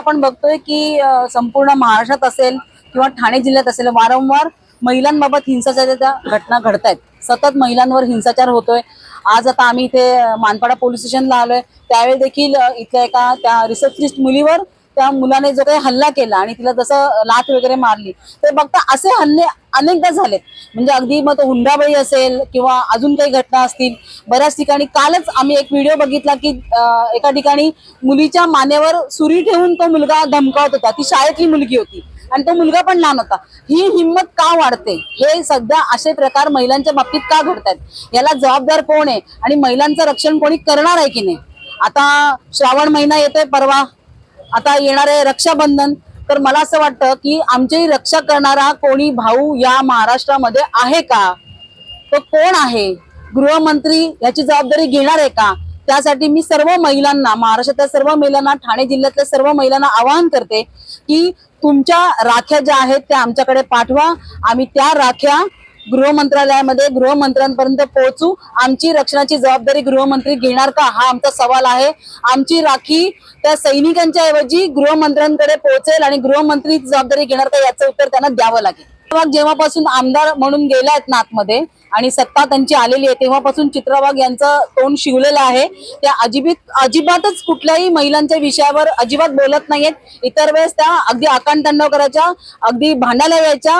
आपण बघतोय की संपूर्ण महाराष्ट्रात असेल किंवा ठाणे जिल्ह्यात असेल वारंवार महिलांबाबत हिंसाचाराच्या घटना घडत आहेत सतत महिलांवर हिंसाचार होतोय. आज आता आम्ही इथे मानपाडा पोलीस स्टेशनला आलोय. त्यावेळी देखील इथल्या एका त्या रिसेप्शनिस्ट मुलीवर त्या मुलाने जो काही हल्ला केला आणि तिला जसं लाथ वगैरे मारली ते बघता असे हल्ले अनेकदा झालेत. म्हणजे अगदी मग तो हुंडाबळी असेल किंवा अजून काही घटना असतील बऱ्याच ठिकाणी कालच आम्ही एक व्हिडिओ बघितला की एका ठिकाणी मुलीच्या मानेवर सुरी ठेवून तो मुलगा धमकावत होता. ती शाळेतली मुलगी होती आणि तो मुलगा पण लहान होता. ही हिंमत का वाढते? हे सध्या असे प्रकार महिलांच्या बाबतीत का घडतात याला जबाबदार कोण आहे? आणि महिलांचं रक्षण कोणी करणार आहे की नाही? आता श्रावण महिना येतोय परवा. आता येणार आहे रक्षाबंधन. तर मला असं वाटतं की आमची रक्षा करणारा कोणी भाऊ या महाराष्ट्रामध्ये आहे का? तो कोण आहे? गृहमंत्री याची जबाबदारी घेणार आहे का? त्यासाठी मी सर्व महिलांना महाराष्ट्रातल्या सर्व महिलांना ठाणे जिल्ह्यातल्या सर्व महिलांना आवाहन करते की तुमच्या राख्या ज्या आहेत त्या आमच्याकडे पाठवा. आम्ही त्या राख्या गृहमंत्रालयामध्ये गृहमंत्र्यांपर्यंत पोहोचू. आमची रक्षणाची जबाबदारी गृहमंत्री घेणार का? हा आमचा सवाल आहे. आमची राखी त्या सैनिकांच्या ऐवजी गृहमंत्र्यांकडे पोहोचेल आणि गृहमंत्री जबाबदारी घेणार का? याचं उत्तर त्यांना द्यावं लागेल. चित्रवाघ जेव्हापासून आमदार म्हणून गेला आहेत ना आणि सत्ता त्यांची आलेली आहे तेव्हापासून चित्रवाघ यांचं तोंड शिवलेलं आहे. त्या अजिबित अजिबातच कुठल्याही महिलांच्या विषयावर अजिबात बोलत नाहीयेत. इतर वेळेस त्या अगदी आकांड करायच्या अगदी भांडायला यायच्या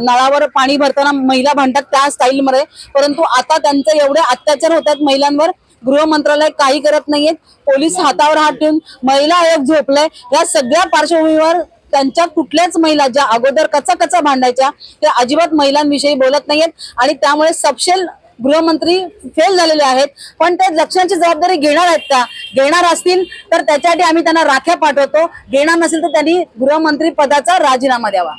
नळावर पाणी भरताना महिला भांडतात त्या स्टाईलमध्ये. परंतु आता त्यांचे एवढे अत्याचार होतात महिलांवर. गृह मंत्रालय काही करत नाहीयेत. पोलीस हातावर हात ठेवून महिला आयोग झोपलाय. या सगळ्या पार्श्वभूमीवर त्यांच्या कुठल्याच महिला ज्या अगोदर कचा कचा भांडायच्या त्या अजिबात महिलांविषयी बोलत नाहीयेत आणि त्यामुळे सपशेल गृहमंत्री फेल झालेले आहेत. पण ते लक्षांची जबाबदारी घेणार आहेत का? घेणार असतील तर त्याच्यासाठी आम्ही त्यांना राख्या पाठवतो. घेणार नसेल तर त्यांनी गृहमंत्री पदाचा राजीनामा द्यावा.